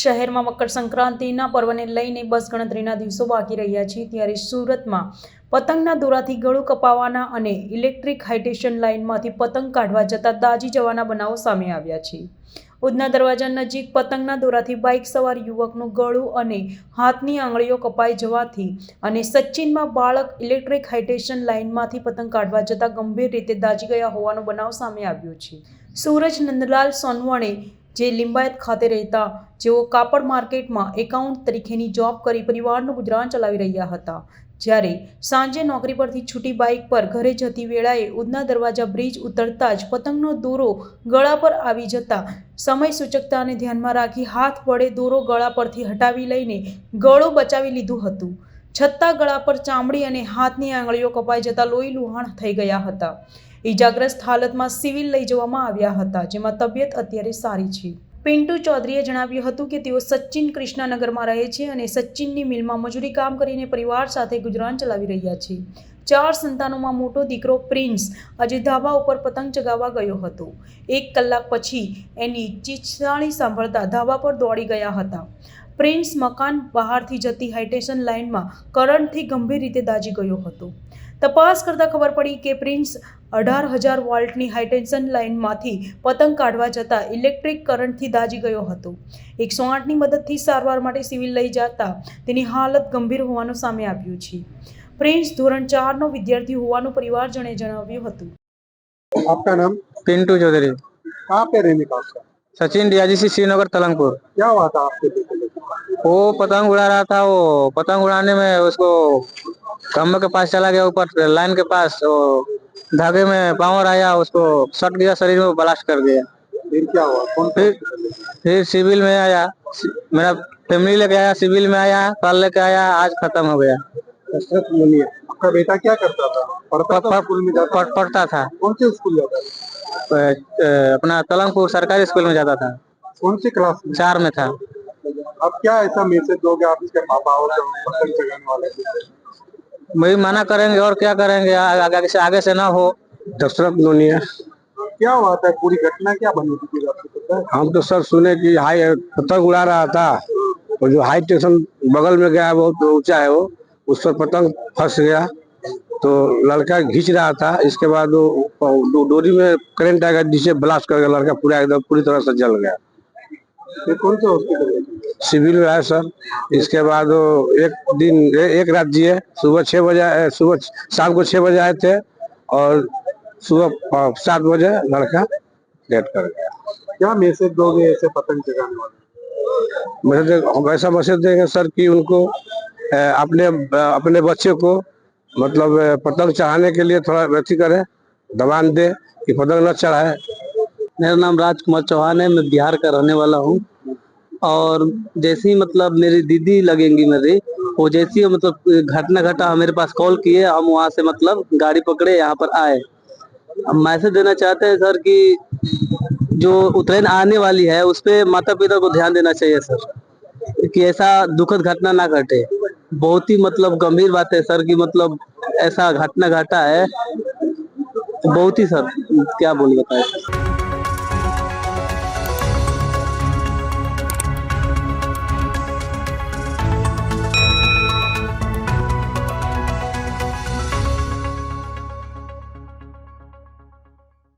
શહેરમાં મકર સંક્રાંતિના પર્વને લઈને બસ ગણતરીના દિવસો બાકી રહ્યા છે. ત્યારે સુરતમાં પતંગના દોરાથી ગળું કપાવાના અને ઇલેક્ટ્રિક હાઇટેશન લાઇનમાંથી પતંગ કાઢવા જતા દાજી જવાના બનાવો સામે આવ્યા છે. ઉધના દરવાજા નજીક પતંગના દોરાથી બાઇક સવાર યુવકનું ગળું અને હાથની આંગળીઓ કપાઈ જવાથી અને સચિનમાં બાળક ઇલેક્ટ્રિક હાઇટેશન લાઇનમાંથી પતંગ કાઢવા જતાં ગંભીર રીતે દાજી ગયા હોવાનો બનાવ સામે આવ્યો છે. સૂરજ નંદલાલ સોનવણે જે લિંબાયત ખાતે રહેતા જેઓ કાપડ માર્કેટમાં એકાઉન્ટ તરીકેની જોબ કરી પરિવારનું ગુજરાન ચલાવી રહ્યા હતા. જ્યારે સાંજે નોકરી પરથી છૂટી બાઇક પર ઘરે જતી વેળાએ ઉદના દરવાજા બ્રિજ ઉતરતા જ પતંગનો દોરો ગળા પર આવી જતા સમય સૂચકતાને ધ્યાનમાં રાખી હાથ વડે દોરો ગળા પરથી હટાવી લઈને ગળો બચાવી લીધું હતું. છતાં ગળા પર ચામડી અને હાથની આંગળીઓ કપાઈ જતા લોહી લુહાણ થઈ ગયા હતા. ઈજાગ્રસ્ત હાલતમાં સિવિલ લઈ જવામાં આવ્યા હતા, જેમાં તબિયત અત્યારે સારી છે. પિન્ટુ ચૌધરીએ જણાવ્યું હતું કે તેઓ સચિન કૃષ્ણાનગરમાં રહે છે અને સચિનની મિલમાં મજૂરી કામ કરીને પરિવાર સાથે ગુજરાન ચલાવી રહ્યા છે. ચાર સંતાનોમાં મોટો દીકરો પ્રિન્સ આજે ધાબા ઉપર પતંગ ચગાવવા ગયો હતો. એક કલાક પછી એની ચીચસાણી સાંભળતા ધાબા પર દોડી ગયા હતા. પ્રિન્સ મકાન બહારથી જતી હાઇટેશન લાઇનમાં કરંટથી ગંભીર રીતે દાજી ગયો હતો. તપાસ કરતાં ખબર પડી કે પ્રિન્સ અઢાર હજાર વોલ્ટની હાઇટેન્શન લાઇનમાંથી પતંગ કાઢવા જતાં ઇલેક્ટ્રિક કરંટથી દાજી ગયો હતો એકસો આઠની મદદથી સારવાર માટે સિવિલ લઈ જતા તેની હાલત ગંભીર હોવાનું સામે આવ્યું છે પ્રિન્સ ધોરણ ચારનો વિદ્યાર્થી હોવાનું પરિવારજણે જણાવ્યું હતું आपका नाम पिंटू चौधरी कहाँ पे रहने का आपका सचिन डीआईजीसी श्रीनगर तलंगपुर क्या हुआ था आपके बेटे को वो पतंग उड़ा रहा था वो पतंग उड़ाने में उसको खम्भे के पास चला गया ऊपर लाइन के पास वो धागे में पावर आया उसको सट गया शरीर में ब्लास्ट कर दिया। फिर क्या हुआ? कौन फिर? फिर सिविल में आया। मेरा फैमिली लेके आया सिविल में आया कल लेके आया आज खत्म हो गया। आपका बेटा क्या करता था? पढ़ता था स्कूल में जाता पढ़ता था। कौन से स्कूल जाता था? अपना तलंगपुर सरकारी स्कूल में जाता था। कौन सी क्लास में? चार में था। अब क्या ऐसा मैसेज दोगे आप इसके पापा और जो वाले? वही मना करेंगे और क्या करेंगे? आ- आगे से आगे से ना हो। दशरथ लोनिया क्या हुआ था पूरी घटना क्या बनी थी फिर आपको पता है? हम तो सर सुने कि हाई पतंग उड़ा रहा था और जो हाई स्टेशन बगल में गया है बहुत ऊँचा है वो उस पर पतंग फंस गया। तो लड़का खींच रहा था इसके बाद वो दो- डोरी में करंट आ गया जिसे ब्लास्ट कर गया लड़का पूरा एकदम पूरी तरह से जल गया। फिर कौन से हॉस्पिटल गए? सिविल में है सर इसके बाद वो एक दिन ए, एक रात जिए। सुबह छह बजे सुबह शाम को छह बजे आए थे और सुबह अ, सात बजे लड़का डेट कर गया। क्या मैसेज दोगे ऐसे पतंग वाले? मैसेज हम ऐसा मैसेज देंगे सर कि उनको अ, अपने अ, अपने बच्चे को मतलब अ, पतंग चढ़ाने के लिए थोड़ा अथी करे दबान दे कि पतंग न चढ़ाए। मेरा नाम राजकुमार चौहान है, मैं बिहार का रहने वाला हूँ। और जैसे मतलब मेरी दीदी लगेंगी मेरी, वो जैसी मतलब घटना घटा, मेरे पास कॉल किए, हम वहाँ से मतलब गाड़ी पकड़े, यहाँ पर आए। मैसेज देना चाहते हैं सर कि जो उत्तरायण आने वाली है, उस पे माता पिता को ध्यान देना चाहिए सर कि ऐसा दुखद घटना ना घटे। बहुत ही मतलब गंभीर बात है सर कि मतलब ऐसा घटना घटा है। बहुत ही सर क्या बोल बताए?